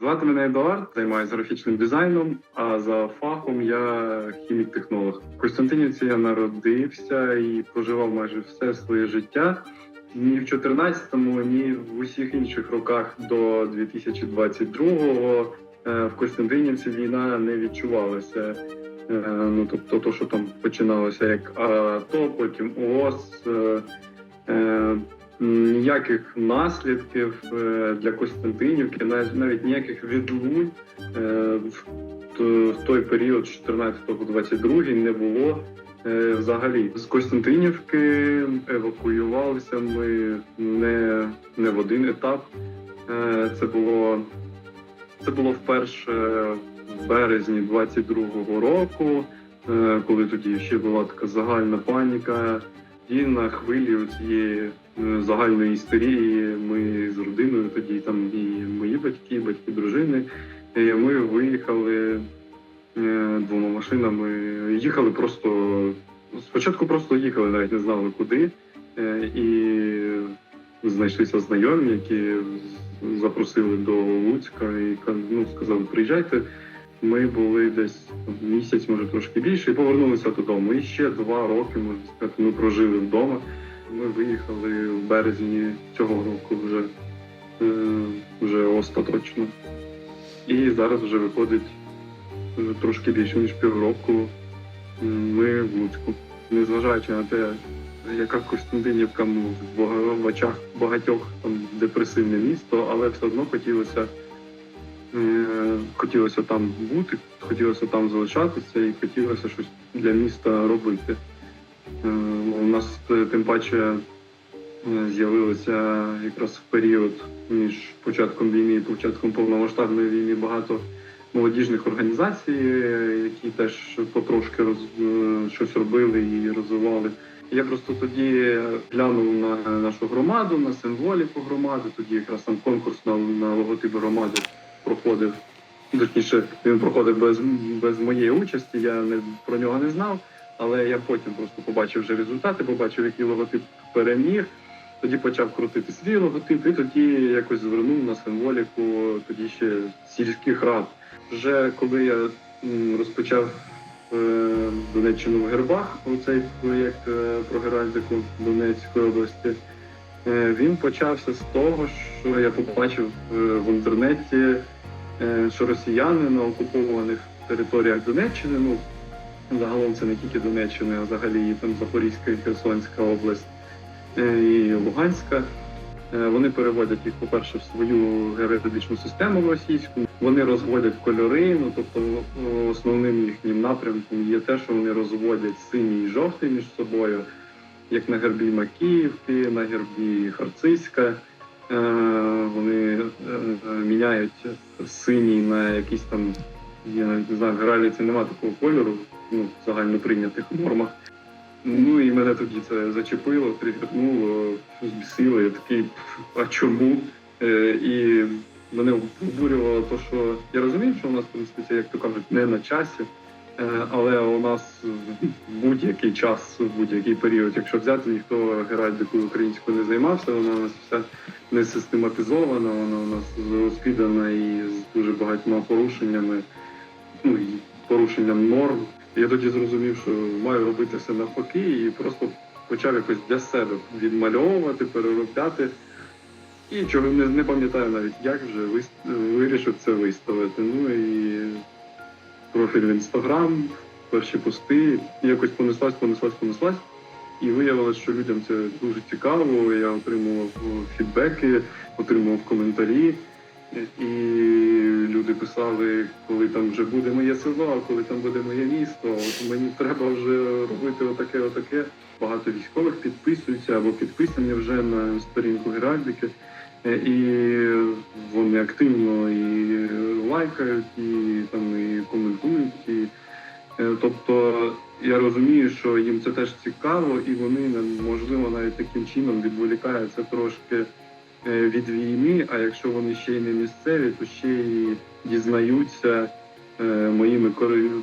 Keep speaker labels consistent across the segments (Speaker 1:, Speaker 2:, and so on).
Speaker 1: Звати мене Едуард, займаюся графічним дизайном, а за фахом я хімік-технолог. В Костянтинівці я народився і проживав майже все своє життя. Ні в 14-му, ні в усіх інших роках до 2022-го е, в Костянтинівці війна не відчувалася. Е, Ну тобто, то, що там починалося як АТО, потім ООС. Ніяких наслідків е, для Костянтинівки, навіть ніяких відлунь е, в той період, з 14 по 22 не було. е, Взагалі з Костянтинівки евакуювалися ми не, не в один етап. Це було це було вперше в березні 22-го року, коли тоді ще була така загальна паніка. І на хвилі цієї загальної істерії ми з родиною, тоді там і мої батьки, і батьки дружини. е, Ми виїхали е, двома машинами. Їхали просто спочатку просто їхали, навіть не знали куди. Е, І знайшлися знайомі, які запросили до Луцька і ну, сказали, приїжджайте. Ми були десь місяць, може трошки більше, і повернулися додому. І ще два роки, можна сказати, ми прожили вдома. Ми виїхали в березні цього року вже, е, вже остаточно. І зараз вже виходить е, трошки більше ніж півроку. Ми в Луцьку. Незважаючи на те, яка Костянтинівка ну, в очах багатьох там депресивне місто, але все одно хотілося Е, хотілося там бути, хотілося там залишатися і хотілося щось для міста робити. Е, У нас е, тим паче е, з'явилося якраз в період між початком війни і початком повномасштабної війни багато молодіжних організацій, е, які теж потрошки роз, щось робили і розвивали. Я просто тоді глянув на нашу громаду, на символіку громади. Тоді якраз там конкурс на, на логотип громади проходив. Точніше, він проходив без, без моєї участі, я не, про нього не знав, але я потім просто побачив вже результати, побачив, який логотип переміг. Тоді почав крутити свій логотип, і тоді якось звернув на символіку тоді ще сільських рад. Вже коли я розпочав е, Донеччину в гербах, оцей проєкт е, про геральдику Донецької області, Е, Він почався з того, що я побачив е, в інтернеті, е, що росіяни на окупованих територіях Донеччини, ну загалом це не тільки Донеччина, а взагалі і там Запорізька і Херсонська область е, і Луганська. Е, Вони переводять їх, по-перше, в свою геометричну систему російську. Вони розводять кольори. Ну тобто основним їхнім напрямком є те, що вони розводять синій і жовтий між собою як на гербі Макіївки, на гербі Харциська. Е, Вони міняють синій на якийсь там, я не знаю, в геральдиці нема такого кольору, ну, в загально прийнятих нормах. Ну і мене тоді це зачепило, тригернуло, збісило. Я такий, а чому? Е, І мене обурювало те, що я розумію, що у нас, в принципі, це, як то кажуть, не на часі. Е, Але у нас в будь-який час, в будь-який період, якщо взяти, ніхто геральдикою українською не займався, вона у нас вся не систематизована, вона у нас розкидана і з дуже багатьма порушеннями, ну і порушенням норм. Я тоді зрозумів, що маю робити все навпаки, і просто почав якось для себе відмальовувати, переробляти. І чого не, не пам'ятаю навіть, як вже вис- вирішив це виставити. Ну і профіль в інстаграм, перші пости, якось понеслась, понеслась, понеслась. І виявилось, що людям це дуже цікаво. Я отримував фідбеки, отримував коментарі. І люди писали, коли там вже буде моє село, коли там буде моє місто, мені треба вже робити отаке, отаке. Багато військових підписуються або підписані вже на сторінку Геральдики. Е, І вони активно і лайкають, і там і коментують. І, е, тобто я розумію, що їм це теж цікаво, і вони можливо навіть таким чином відволікаються трошки від війни. А якщо вони ще й не місцеві, то ще й дізнаються е, моїми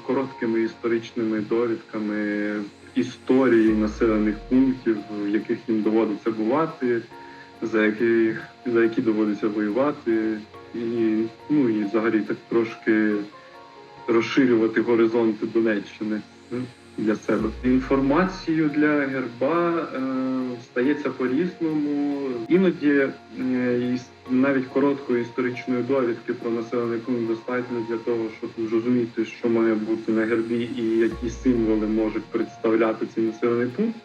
Speaker 1: короткими історичними довідками історії населених пунктів, в яких їм доводиться бувати, за яких за які доводиться воювати, і, ну, і взагалі так трошки розширювати горизонти Донеччини для себе. Інформацію для герба е, стається по-різному. Іноді е, навіть короткої історичної довідки про населений пункт достатньо для того, щоб зрозуміти, що має бути на гербі і які символи можуть представляти цей населений пункт.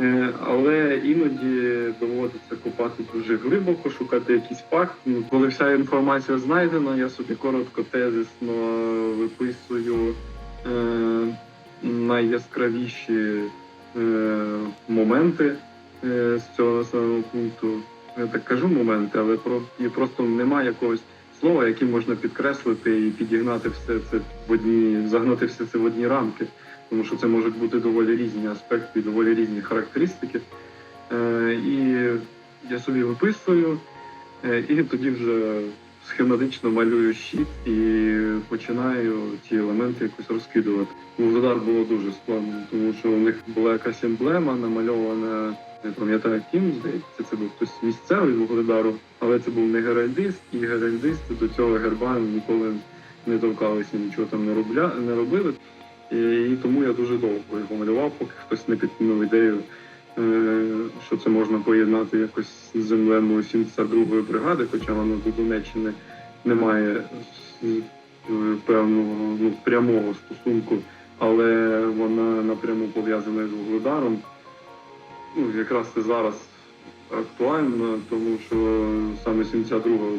Speaker 1: Е, Але іноді доводиться копати дуже глибоко, шукати якийсь факт. Ну, Коли вся інформація знайдена, я собі коротко тезисно виписую е, найяскравіші е, моменти е, з цього населеного пункту. Я так кажу моменти, але про і просто немає якогось слова, яким можна підкреслити і підігнати все це в одні, загнати все це в одні рамки тому що це можуть бути доволі різні аспекти, доволі різні характеристики. Е, і я собі виписую, е, і тоді вже схематично малюю щит і починаю ці елементи якось розкидувати. Вугледар було дуже складно, тому що у них була якась емблема намальована. Не пам'ятаю ким, здається, це був хтось місцевий з Вугледару, але це був не геральдист, і геральдисти до цього герба ніколи не торкалися, нічого там не робля не робили. І тому я дуже довго його малював, поки хтось не підкинув ідею, що це можна поєднати якось з емблемою 72-ї бригади, хоча воно до Донеччини не має е, певного ну, прямого стосунку, але вона напряму пов'язана з Вугледаром. Ну, якраз це зараз актуально, тому що саме 72-га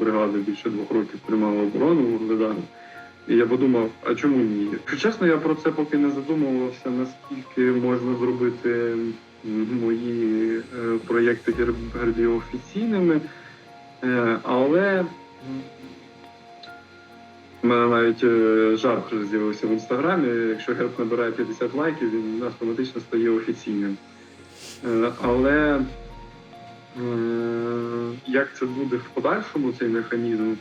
Speaker 1: бригада більше двох років тримала оборону Вугледару. І я подумав, а чому ні? Чесно, я про це поки не задумувався, наскільки можна зробити мої е, проєкти герб- гербів офіційними. Е, але у мене навіть е, жарт з'явився в інстаграмі. Якщо герб набирає 50 лайків, він автоматично стає офіційним. Але як це буде в подальшому, цей механізм?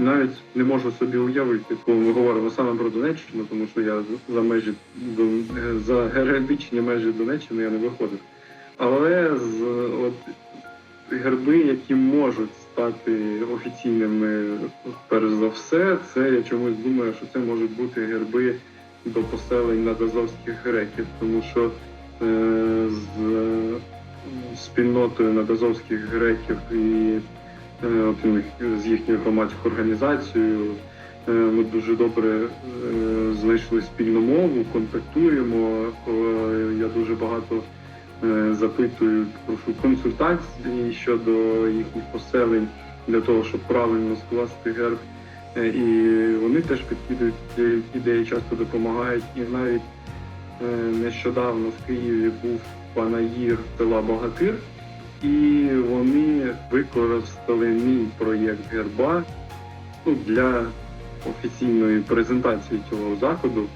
Speaker 1: Навіть не можу собі уявити, коли ми говоримо саме про Донеччину, тому що я за межі за географічні межі Донеччини я не виходив. Але з от герби, які можуть стати офіційними, перш за все, це я чомусь думаю, що це можуть бути герби до поселень надазовських греків, тому що е, з спільнотою надазовських греків і з їхньою громадською організацією. Е, Ми дуже добре е, знайшли спільну мову, контактуємо. Е, Я дуже багато е, запитую, прошу консультацій щодо їхніх поселень для того, щоб правильно скласти герб. Е, І вони теж підкидують е, ідеї, часто допомагають. І навіть е, нещодавно в Києві був панаїр села Богатир, і вони використали мій проєкт герба ну, для офіційної презентації цього заходу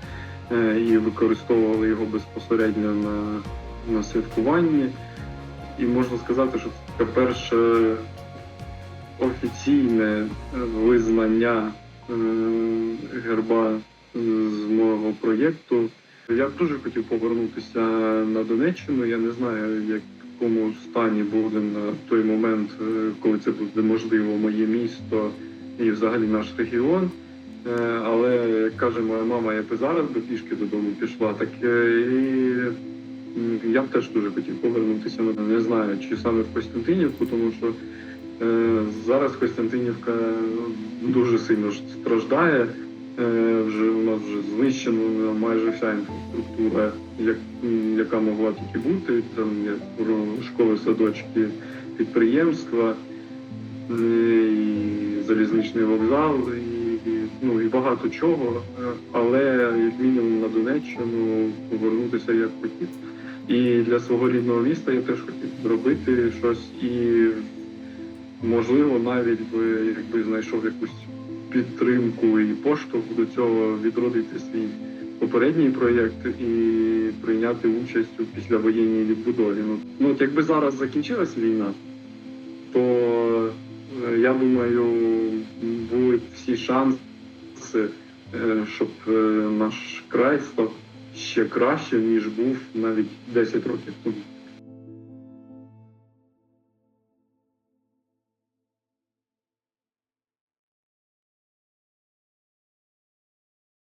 Speaker 1: е, і використовували його безпосередньо на, на святкуванні. І можна сказати, що це таке перше офіційне визнання е, герба з мого проєкту. Я б дуже хотів повернутися на Донеччину. Я не знаю, в якому стані буде на той момент, е, коли це буде можливо моє місто і взагалі наш регіон. Е, Але як каже моя мама, я б зараз би пішки додому пішла, так е, і я б теж дуже хотів повернутися. Не знаю, чи саме в Костянтинівку, тому що зараз Костянтинівка дуже сильно страждає. Вже у нас вже знищена майже вся інфраструктура, яка могла тільки бути. Там школи, садочки, підприємства, і залізничний вокзал, і, і, ну, і багато чого. Але як мінімум на Донеччину повернутися я б хотів. І для свого рідного міста я теж хотів зробити щось і можливо навіть би якби знайшов якусь підтримку і поштовх до цього відродити свій попередній проєкт і прийняти участь у післявоєнній відбудові. Ну, ну от якби зараз закінчилась війна, то е, я думаю, були всі шанси, е, щоб е, наш край став ще краще, ніж був навіть 10 років тому.